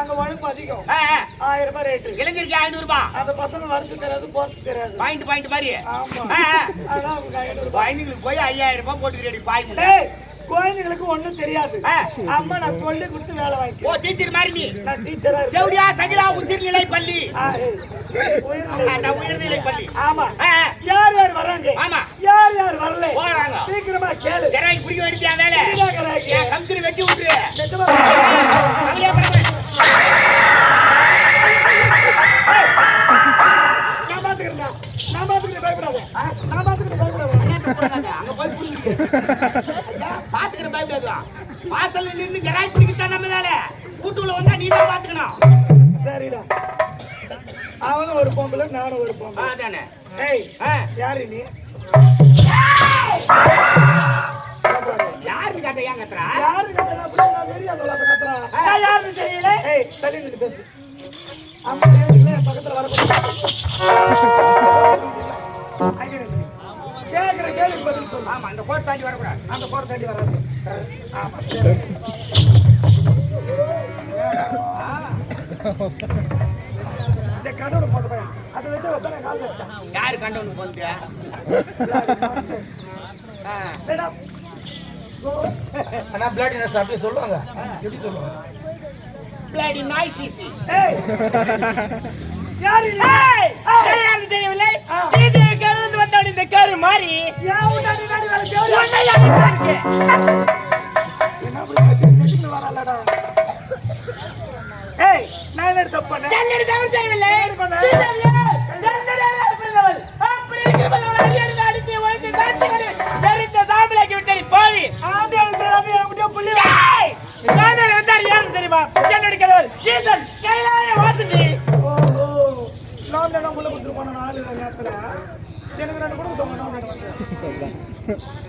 அங்க உழைப்பு அதிகம். ஆயிரம் ரூபாய் ரேட்டு இளைஞருக்கு ஐநூறு ரூபாய் அந்த பசங்க வரது தெரியாது போறது தெரியாது பாயிண்ட் பாயிண்ட் மாதிரி. குழந்தைங்களுக்கு போய் ஐயாயிரம் ரூபாய் போட்டுக்கிறேன் பாய் முட்டை. டேய் குழந்தைங்களுக்கு ஒண்ணும் தெரியாது. அம்மா நான் சொல்லி கொடுத்து வேலை ஓ வாங்கிக்கிறேன் டீச்சர் மாதிரி நீ. நான் டீச்சரா தேவடியா சகிலா உச்சிர்நிலை பள்ளி. உயிர்நிலை. பள்ளி. ஆமா. யார் யார் வர்றாங்க ஆமா. யார் யார் வரல? போறாங்க. சீக்கிரமா கேளு. ஜெராய் பிடிக்க வேண்டிய வேலை. கம்சரி வெட்டி விட்டுரு. பாத்துக்கிற பயப்படாதா வாசல்ல நின்னு ஜெராய் பிடிக்கத்தான் நம்ம வேலை? வீட்டுக்குள்ள வந்தா நீ தான் பாத்துக்கணும். சரிடா. அவனும் ஒரு பொம்பளை நானும் ஒரு பொம்பளை. அதானே? ஏய் யாரு நீ? யாருக்கு காட்ட ஏன் கத்துறா? யாரு அப்படி நான் அப்ப கத்துறா. நான் தெரியல ஏய் தள்ளி பேசு. அம்மா பக்கத்துல வரக்கூடாது கேள்வி பதில் சொல்லு ஆமா அந்த கோட் தாண்டி வரக்கூடாது அந்த போற தாண்டி வராது ஆமா இந்த போட்டு அதை வச்சு ஒருத்தனை கால் வச்சான் யாரு கண்டவனு போந்து ஆனா பிளட் சொல்லுவாங்க எப்படி சொல்லுவாங்க பிளாடி நாய் சிசி யாரு தெரியவில்லை வந்தவன் இந்த கரு மாறி யா உன்னை முன்னாடி வேலை செய்யறியா? உன்னை யாரு இருக்கு? என்ன அப்படி கட்டி நெட்டுக்குள்ள வராலடா? ஏய் நான் தப்பு பண்ணேன்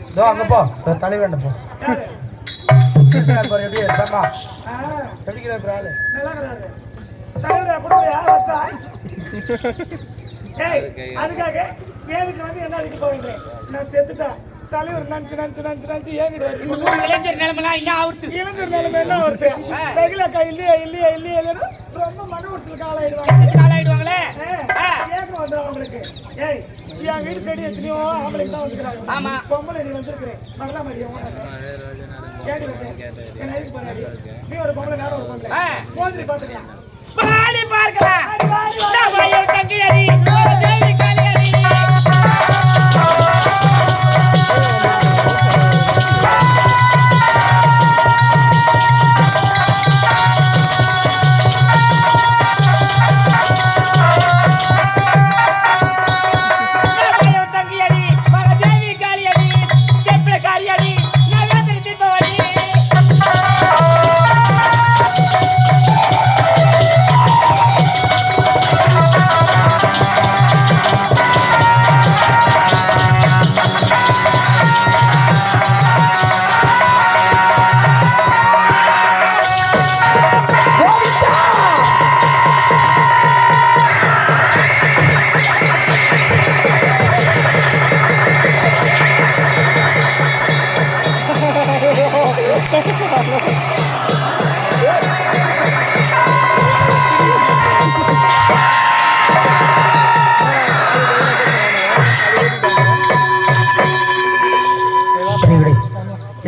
இதோ அங்க போ. இதோ தலைவேண்ட போ. எப்படி இருக்காமா ஆ, எப்படி இருக்கிறார் பாரு ஆளு? அதுக்காக என் வீட்டுல வந்து என்ன அடிக்க நான் செத்துட்டேன் தலைவர். நினைச்சு நினைச்சு நினைச்சு நினைச்சு ஊர் இளைஞர் நிலைமெல்லாம் இன்னும் ஆவுர்த்து இளைஞர் நிலைமை என்ன வருது சகிலாக்கா இல்லையா இல்லையா இல்லையா இல்லையா ரொம்ப மன உடச்சலுக்கு ஆளாயிடுவாங்க. வீடு தேடி எத்தனையோ ஆம்பளைக்கு தான் ஆமா. பொம்பளை நீ வந்திருக்கிறேன். நீ ஒரு பொம்பளை நேரம் ஒரு பொம்பளை. ஆ. மோதிரி பாத்துக்கலாம் பாடி பார்க்கலாம். தங்கியடி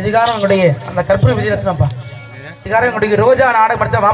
இதுக்காரம் அந்த கற்பூர விஜய் ரத்னப்பா இதுக்காரம் ரோஜா நாடகம் படுத்த